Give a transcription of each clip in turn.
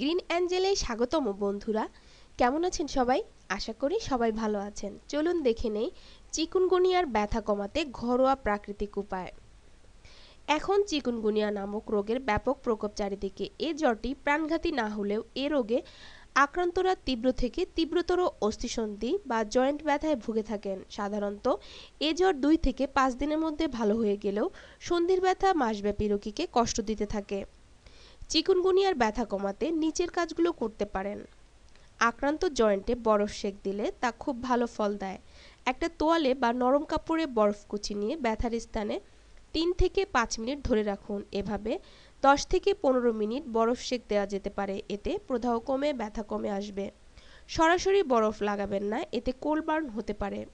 Green অ্যাঞ্জেলে স্বাগতম বন্ধুরা। কেমন আছেন সবাই? আশা করি সবাই ভালো আছেন। চলুন দেখে নেই চিকুনগুনিয়ার ব্যথা কমাতে ঘরোয়া প্রাকৃতিক উপায়। এখন চিকুনগুনিয়া নামক রোগের ব্যাপক প্রকোপ চারিদিকে এ জ্বরটি প্রাণঘাতী না হলেও এ রোগে আক্রান্তরা তীব্র থেকে তীব্রতর অস্থিসন্ধি বা জয়েন্ট ব্যথায় ভুগে থাকেন। সাধারণত এ জ্বর দুই থেকে পাঁচ দিনের মধ্যে ভালো হয়ে গেলেও সন্ধির ব্যথা মাসব্যাপী রোগীকে কষ্ট দিতে থাকে। চিকুনগুনিয়ার ব্যথা কমাতে নিচের কাজগুলো করতে পারেন। আক্রান্ত জয়েন্টে বরফ সেক দিলে তা খুব ভালো ফল দেয়। একটা তোয়ালে বা নরম কাপড়ে বরফ কুচি নিয়ে ব্যথার স্থানে তিন থেকে পাঁচ মিনিট ধরে রাখুন। এভাবে দশ থেকে পনেরো মিনিট বরফ সেক দেওয়া যেতে পারে। এতে প্রদাহ কমে, ব্যথা কমে আসবে। সরাসরি বরফ লাগাবেন না। এতে কোলবার্ন হতে পারে।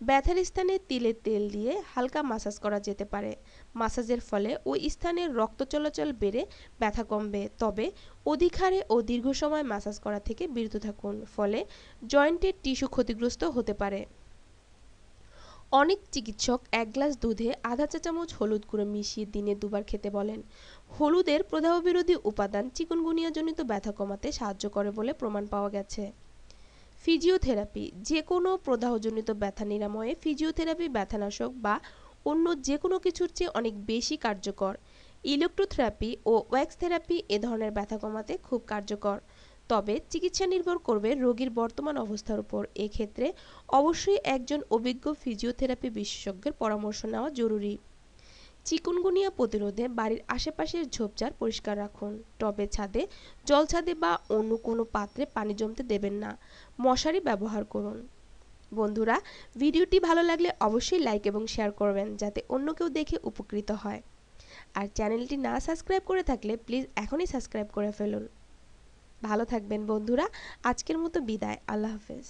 ব্যথার স্থানে তিলের তেল দিয়ে হালকা মাসাজ করা যেতে পারে। মাসাজের ফলে ওই স্থানে রক্ত চলাচল বেড়ে ব্যথা কমবে। তবে অধিক হারে ও দীর্ঘ সময় মাসাজ করা থেকে বিরত থাকুন। ফলে জয়েন্টের টিস্যু ক্ষতিগ্রস্ত হতে পারে। অনেক চিকিৎসক এক গ্লাস দুধে আধা চা চামচ হলুদ গুঁড়ো মিশিয়ে দিনে দুবার খেতে বলেন। হলুদের প্রদাহ বিরোধী উপাদান চিকুনগুনিয়াজনিত ব্যথা কমাতে সাহায্য করে বলে প্রমাণ পাওয়া গেছে। ফিজিওথেরাপি যে কোনো প্রদাহজনিত ব্যথা নিরাময়ে ফিজিওথেরাপি, ব্যথানাশক বা অন্য যে কোনো কিছুর চেয়ে অনেক বেশি কার্যকর। ইলেকট্রোথেরাপি ও ওয়্যাক্স থেরাপি এ ধরনের ব্যথা কমাতে খুব কার্যকর। তবে চিকিৎসা নির্ভর করবে রোগীর বর্তমান অবস্থার উপর। এক্ষেত্রে অবশ্যই একজন অভিজ্ঞ ফিজিওথেরাপি বিশেষজ্ঞের পরামর্শ নেওয়া জরুরি। চিকুনগুনিয়া প্রতিরোধে বাড়ির আশেপাশের ঝোপঝাড় পরিষ্কার রাখুন। টবে, ছাদে জল ছাদে বা অন্য কোনো পাত্রে পানি জমতে দেবেন না। মশারি ব্যবহার করুন। বন্ধুরা, ভিডিওটি ভালো লাগলে অবশ্যই লাইক এবং শেয়ার করবেন যাতে অন্য কেউ দেখে উপকৃত হয়। আর চ্যানেলটি না সাবস্ক্রাইব করে থাকলে প্লিজ এখনই সাবস্ক্রাইব করে ফেলুন। ভালো থাকবেন বন্ধুরা, আজকের মতো বিদায়। আল্লাহ হাফেজ।